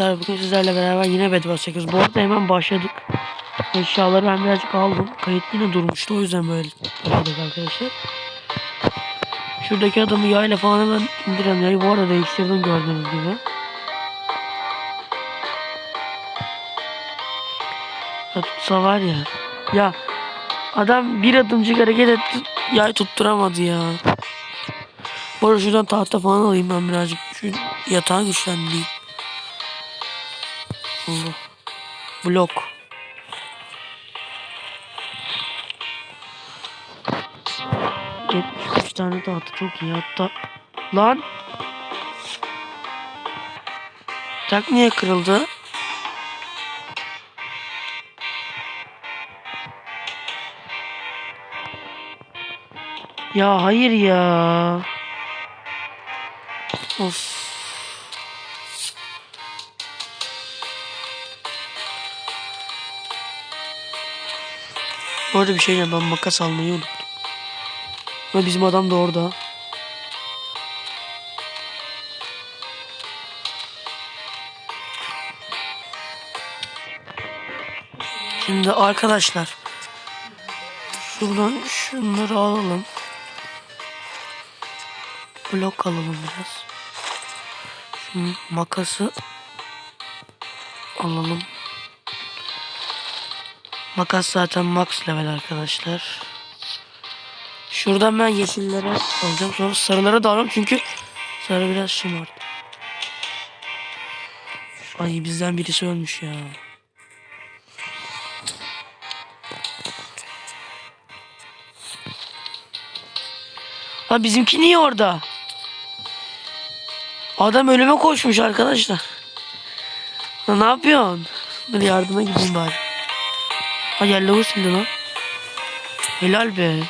arkadaşlar bugün sizlerle beraber yine Bedwars çekiyoruz. Bu arada hemen başladık. Eşyaları ben birazcık aldım. Kayıt yine durmuştu o yüzden böyle başladık arkadaşlar. Şuradaki adamı yayla falan hemen indirelim. Yayı bu arada değiştirdim gördüğünüz gibi. Ya tutsa var ya. Ya adam bir adımcık hareket etti. Yay tutturamadı ya. Bu arada şuradan tahta falan alayım ben birazcık. Şu yatağı güçlendireyim. Allah. Blok. Üç tane tahta çok iyi hatta. Lan. Tak niye kırıldı? Ya hayır ya. Of. Bu arada bir şey diyeceğim ben makas almayı unuttum. Ve bizim adam da orada. Şimdi arkadaşlar şuradan şunları alalım. Blok alalım biraz. Şu makası alalım. Makas zaten max level arkadaşlar. Şuradan ben yeşillere alacağım. Sonra sarılara da alıyorum çünkü sarı biraz şımart. Ay bizden birisi ölmüş ya. Ha bizimki niye orada? Adam ölüme koşmuş arkadaşlar. Ha, ne yapıyorsun? Dur yardıma gideyim bari. Ha yerle sildi lan. Helal be.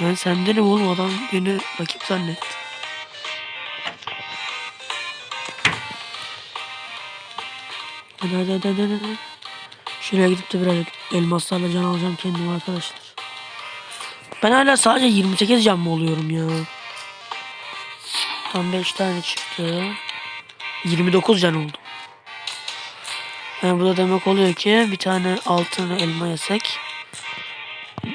Ben sendenim oğlum adam beni rakip zannetti. Hadi hadi hadi hadi. hadi. Şuraya gidip de biraz elmaslarla can alacağım kendime arkadaşlar. Ben hala sadece 28 can mı oluyorum ya? Tam 5 tane çıktı. 29 can oldu. Yani bu da demek oluyor ki bir tane altın elma yesek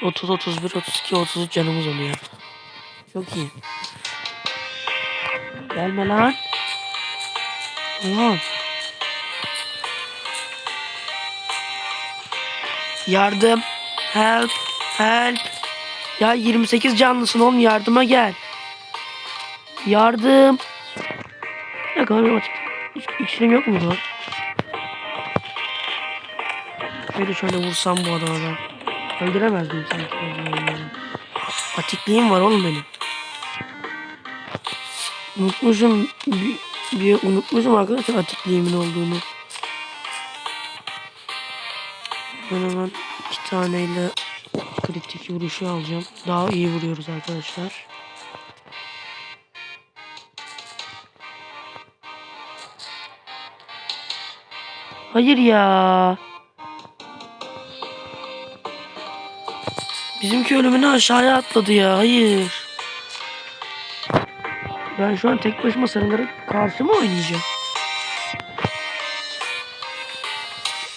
30, 31, 32, 33 canımız oluyor. Çok iyi. Gelme lan. Ulan. Yardım. Help. Help. Ya 28 canlısın oğlum yardıma gel. Yardım. Ya kanka açık. İksirim yok mu lan? Şöyle şöyle vursam bu adama ben. Öldüremezdim sanki. Atikliğim var oğlum benim. Unutmuşum. Bir, bir unutmuşum arkadaşlar atikliğimin olduğunu. Ben hemen iki taneyle kritik vuruşu alacağım. Daha iyi vuruyoruz arkadaşlar. Hayır ya. Bizimki ölümünü aşağıya atladı ya. Hayır. Ben şu an tek başıma sarılara karşı mı oynayacağım?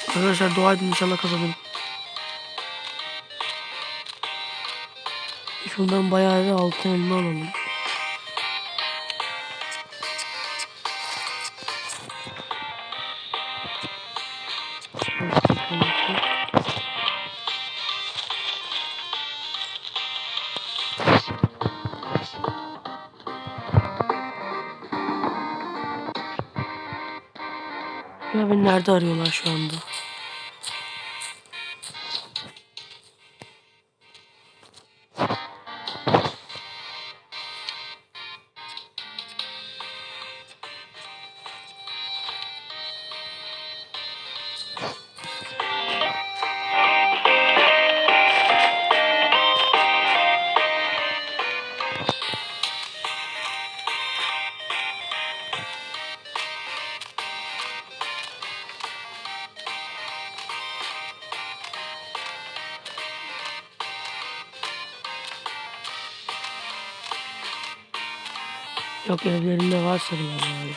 Arkadaşlar dua edin inşallah kazanırım. Şundan bayağı bir altın elma alalım. Nerede arıyorlar şu anda? Yok evlerinde var sarılar yani.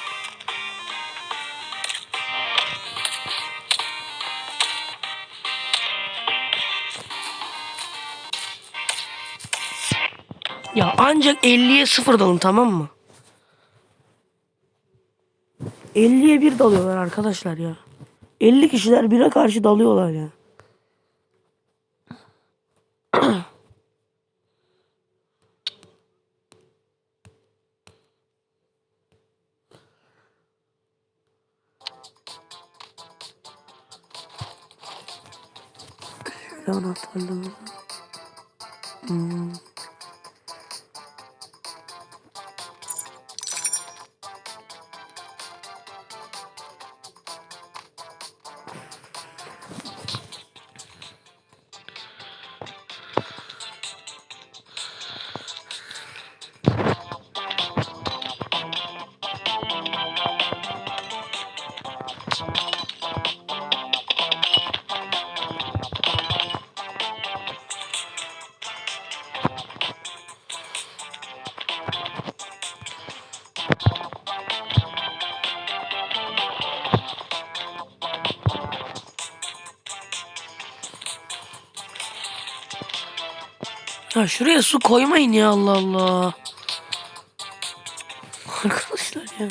Ya ancak 50'ye 0 dalın tamam mı? 50'ye 1 dalıyorlar arkadaşlar ya. 50 kişiler 1'e karşı dalıyorlar ya. gonna lose. Mm. Ya şuraya su koymayın ya Allah Allah. Arkadaşlar ya.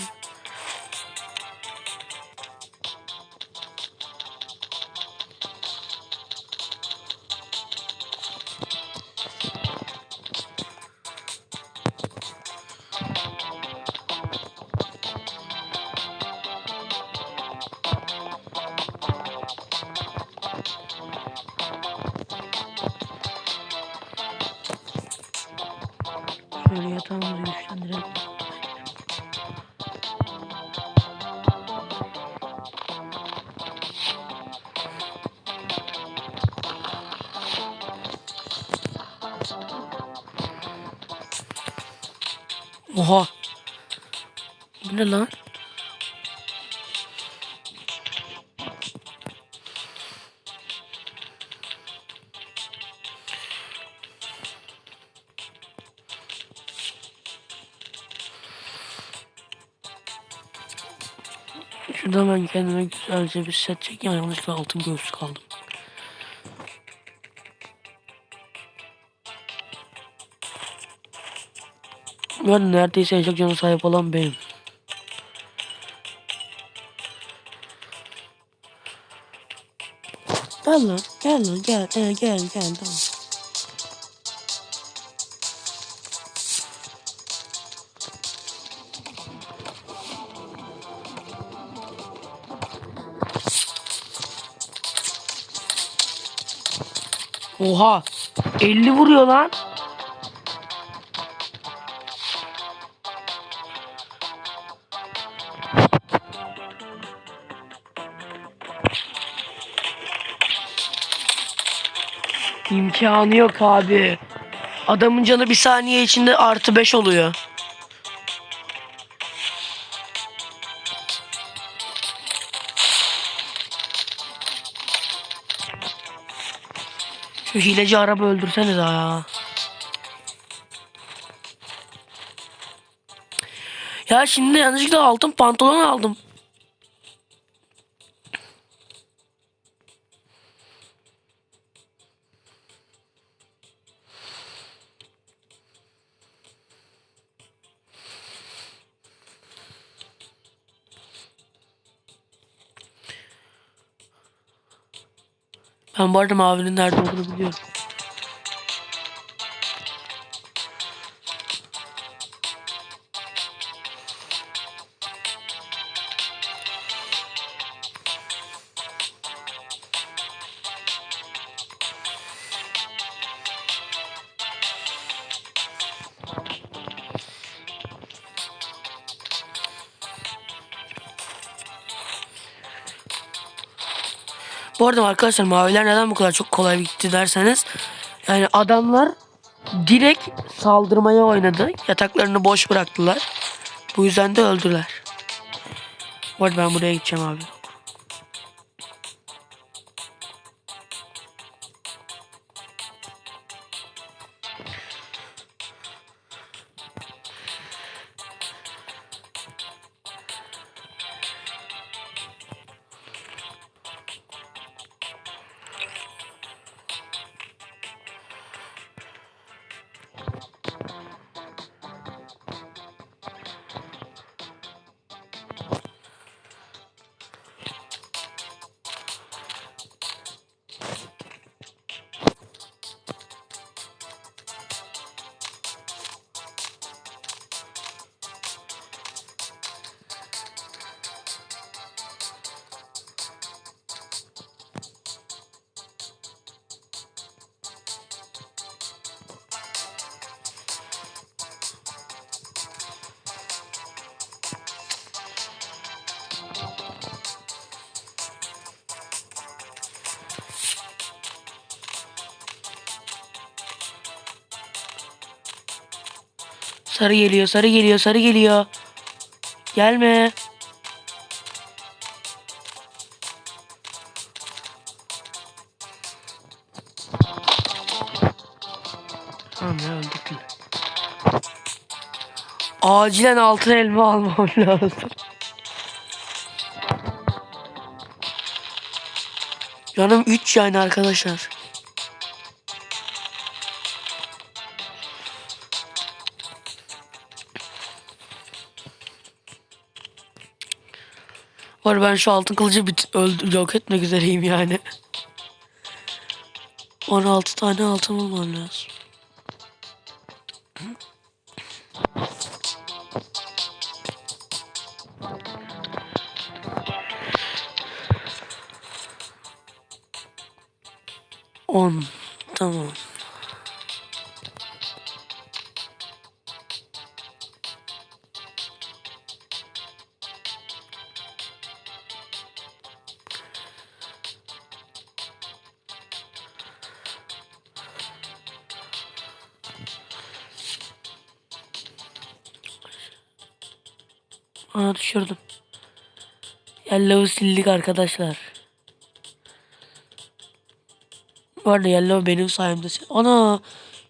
Oha. Bu ne lan? Şurada ben kendime güzelce bir set çekeyim. Yanlışlıkla altın göğüslük aldım. Ben neredeyse en çok canı sahip olan benim. Gel lan, gel lan, gel, gel, gel, gel. Tamam. Oha! 50 vuruyor lan. İmkanı yok abi. Adamın canı bir saniye içinde artı 5 oluyor. Şu hileci araba öldürseniz ya. Ya şimdi yanlışlıkla altın pantolon aldım. Ben bu arada mavinin nerede olduğunu biliyorum. Bu arada arkadaşlar maviler neden bu kadar çok kolay gitti derseniz yani adamlar direkt saldırmaya oynadı. Yataklarını boş bıraktılar. Bu yüzden de öldüler. Bu arada ben buraya gideceğim abi. Sarı geliyor, sarı geliyor, sarı geliyor. Gelme. Tamam ya öldük. Acilen altın elma almam lazım. Canım 3 yani arkadaşlar. Var ben şu altın kılıcı bit öldü yok etmek üzereyim yani. 16 tane altın bulmam lazım. On. Tamam. Düşürdüm. Yellow'u sildik arkadaşlar. Bu arada Yellow benim sayemde. sil- Ana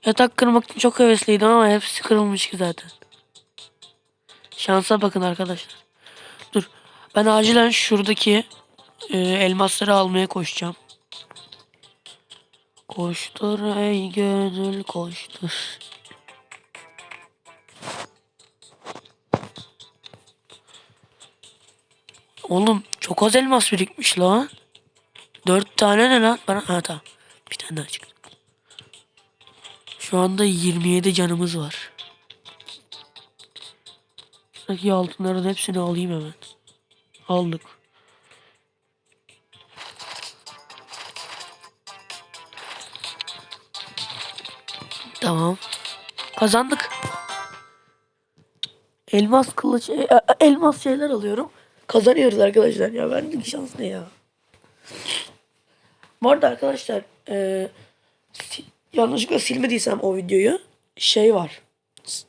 yatak kırmak için çok hevesliydim ama hepsi kırılmış ki zaten. Şansa bakın arkadaşlar. Dur. Ben acilen şuradaki e, elmasları almaya koşacağım. Koştur ey gönül koştur. Oğlum çok az elmas birikmiş lan. Dört tane ne lan? Bana ha tamam. Bir tane daha çıktı. Şu anda 27 canımız var. Şuradaki altınların hepsini alayım hemen. Aldık. Tamam. Kazandık. Elmas kılıç, e, e, elmas şeyler alıyorum. Kazanıyoruz arkadaşlar ya. Bendeki şans ne ya? Bu arada arkadaşlar e, si- yanlışlıkla silmediysem o videoyu şey var.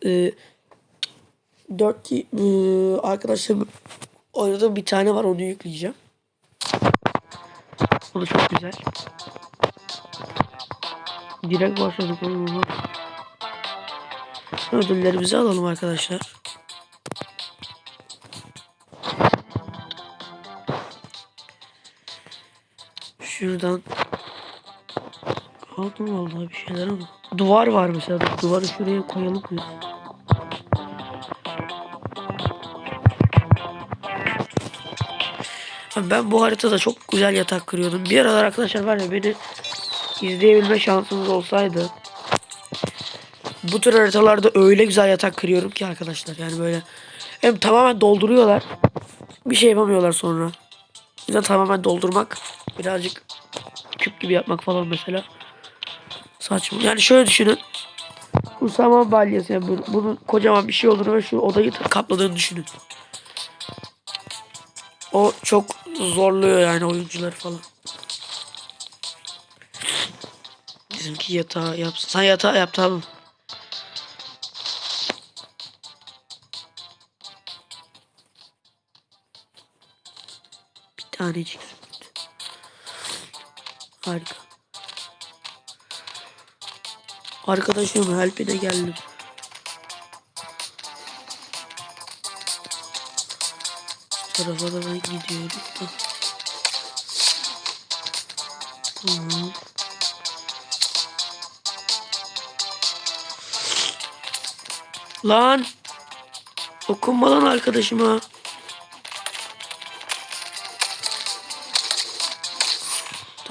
E, 4 e, arkadaşlarım oynadığı bir tane var onu yükleyeceğim. O da çok güzel. Direkt başladık. Ödüllerimizi alalım arkadaşlar. Şuradan aldım vallahi bir şeyler ama. Duvar var mesela. Duvarı şuraya koyalım. Abi Ben bu haritada çok güzel yatak kırıyordum. Bir aralar arkadaşlar var ya beni izleyebilme şansınız olsaydı bu tür haritalarda öyle güzel yatak kırıyorum ki arkadaşlar. Yani böyle hem tamamen dolduruyorlar. Bir şey yapamıyorlar sonra. Yüzden tamamen doldurmak birazcık küp gibi yapmak falan mesela saçma. Yani şöyle düşünün. Bu saman balyası yani bu- bunun kocaman bir şey olduğunu ve şu odayı da kapladığını düşünün. O çok zorluyor yani oyuncuları falan. Bizimki yatağı yapsın. Sen yatağı yap tamam. Tanecik zümrüt. Harika. Arkadaşım helpine geldim. Tarafa da ben gidiyorum. Tamam. Lan! Dokunma lan arkadaşıma.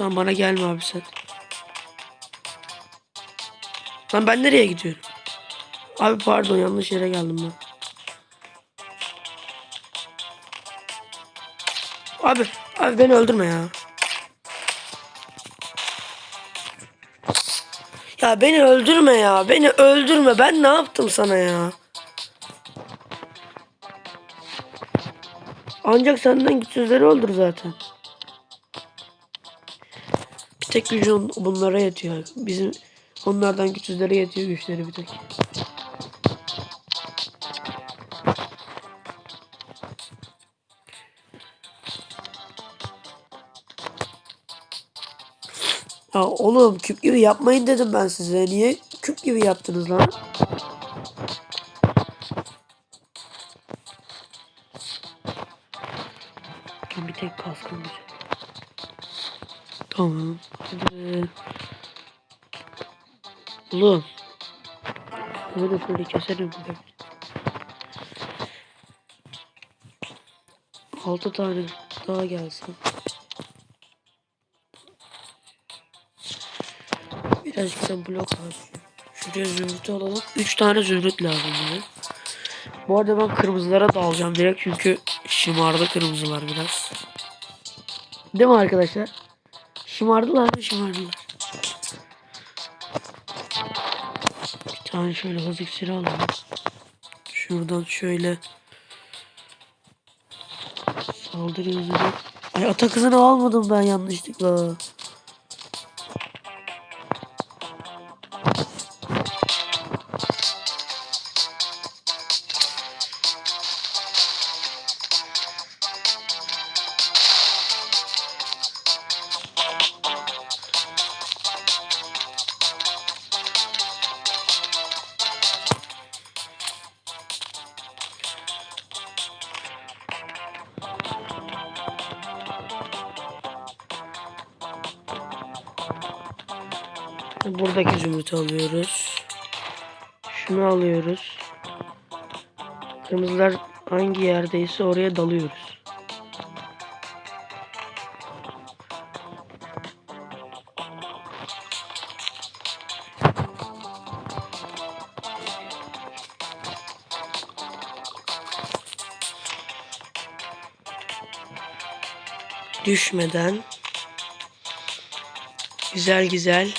Tamam bana gelme abi sen. Lan ben nereye gidiyorum? Abi pardon yanlış yere geldim ben. Abi, abi beni öldürme ya. Ya beni öldürme ya. Beni öldürme. Ben ne yaptım sana ya? Ancak senden güçsüzleri öldür zaten. Tek gücü bunlara yetiyor. Bizim onlardan güçsüzlere yetiyor güçleri bir tek. Ya oğlum küp gibi yapmayın dedim ben size. Niye küp gibi yaptınız lan? Bir tek kaskım güzel. Tamam. Oğlum. Bunu da şöyle keserim. Altı tane daha gelsin. Birazcık da blok harcayayım. Şuraya zümrüt alalım. Üç tane zümrüt lazım bize. Bu arada ben kırmızılara dalacağım direkt çünkü şımardı kırmızılar biraz. Değil mi arkadaşlar? Şımardılar mı şımardılar. Bir tane şöyle hız iksiri alalım. Şuradan şöyle saldırı hızını. Ay atak hızını almadım ben yanlışlıkla. Buradaki zümrütü alıyoruz. Şunu alıyoruz. Kırmızılar hangi yerdeyse oraya dalıyoruz. Düşmeden güzel güzel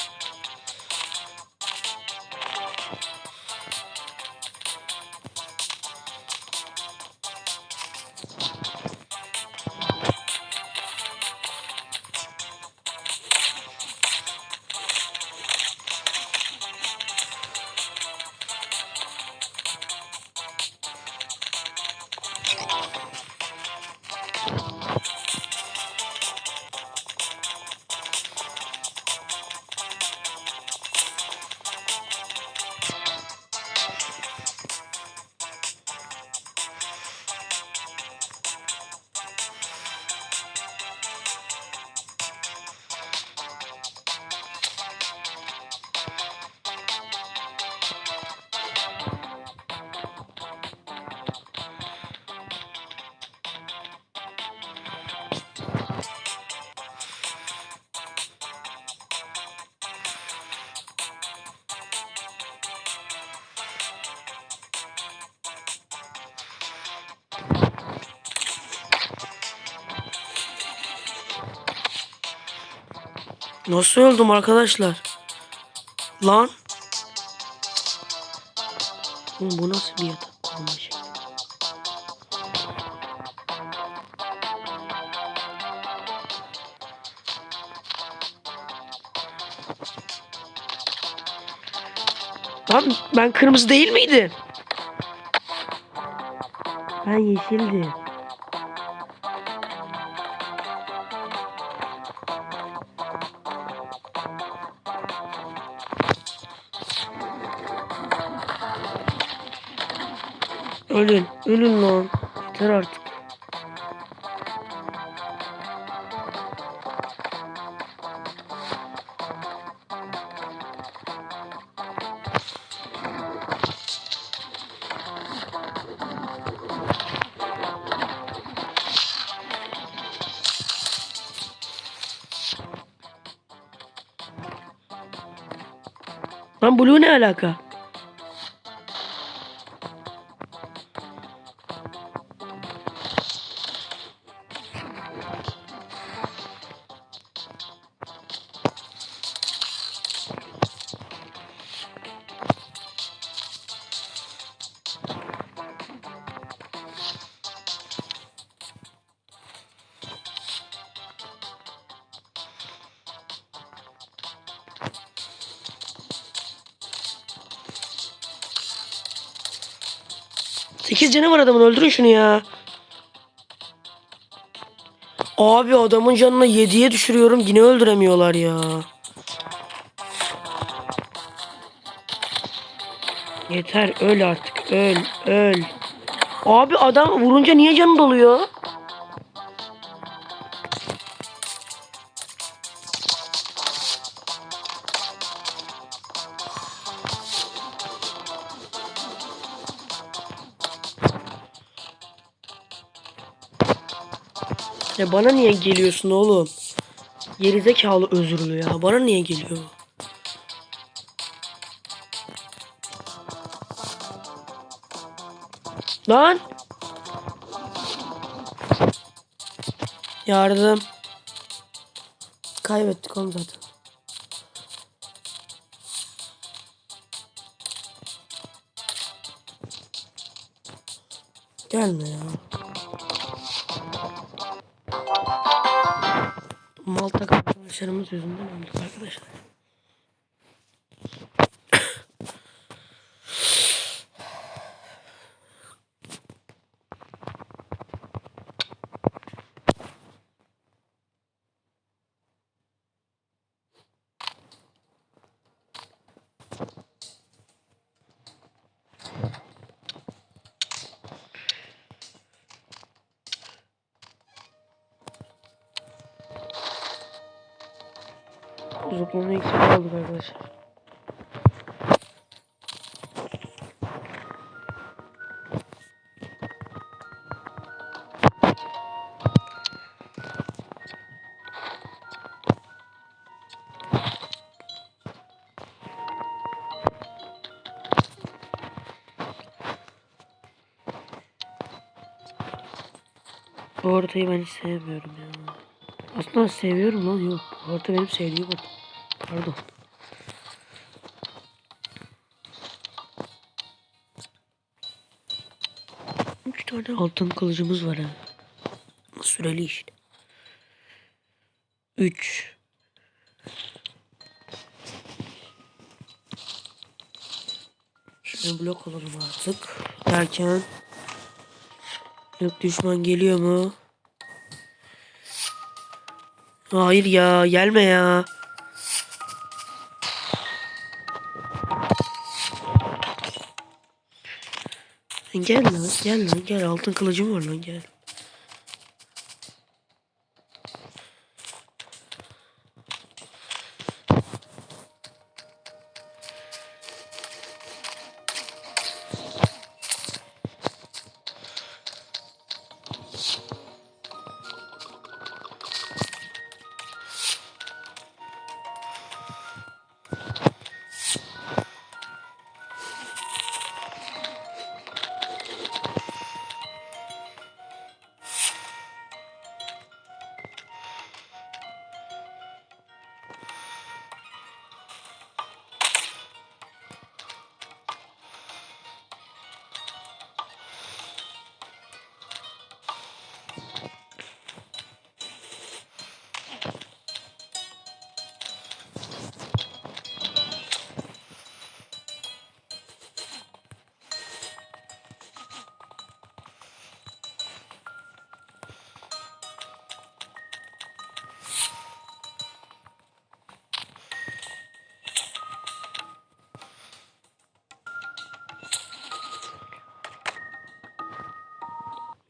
Nasıl öldüm arkadaşlar? Lan. Oğlum bu nasıl bir yatak kurma şey? Lan ben kırmızı değil miydim? Ben yeşildim. Ölün, lan. Yeter artık. Lan Blue ne alaka? canı var adamın öldürün şunu ya. Abi adamın canına 7'ye düşürüyorum yine öldüremiyorlar ya. Yeter öl artık öl öl. Abi adam vurunca niye canı doluyor? Ya bana niye geliyorsun oğlum? Gerizekalı özürlü ya. Bana niye geliyor? Lan! Yardım. Kaybettik oğlum zaten. Gelme ya. Malta arkadaşlarımız yüzünden öldük arkadaşlar. Bu haritayı ben hiç sevmiyorum ya. Aslında seviyorum lan yok. Bu harita benim sevdiğim harita. Pardon. Üç tane altın kılıcımız var ha. Süreli işte. Üç. Şimdi blok olalım artık. Derken Yok düşman geliyor mu? Hayır ya gelme ya. Gel lan gel lan gel altın kılıcım var lan gel.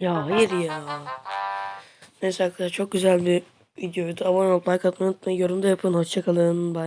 Ya hayır ya. Neyse arkadaşlar çok güzel bir videoydu. Abone olup like atmayı unutmayın. Yorum da yapın. Hoşçakalın. Bye.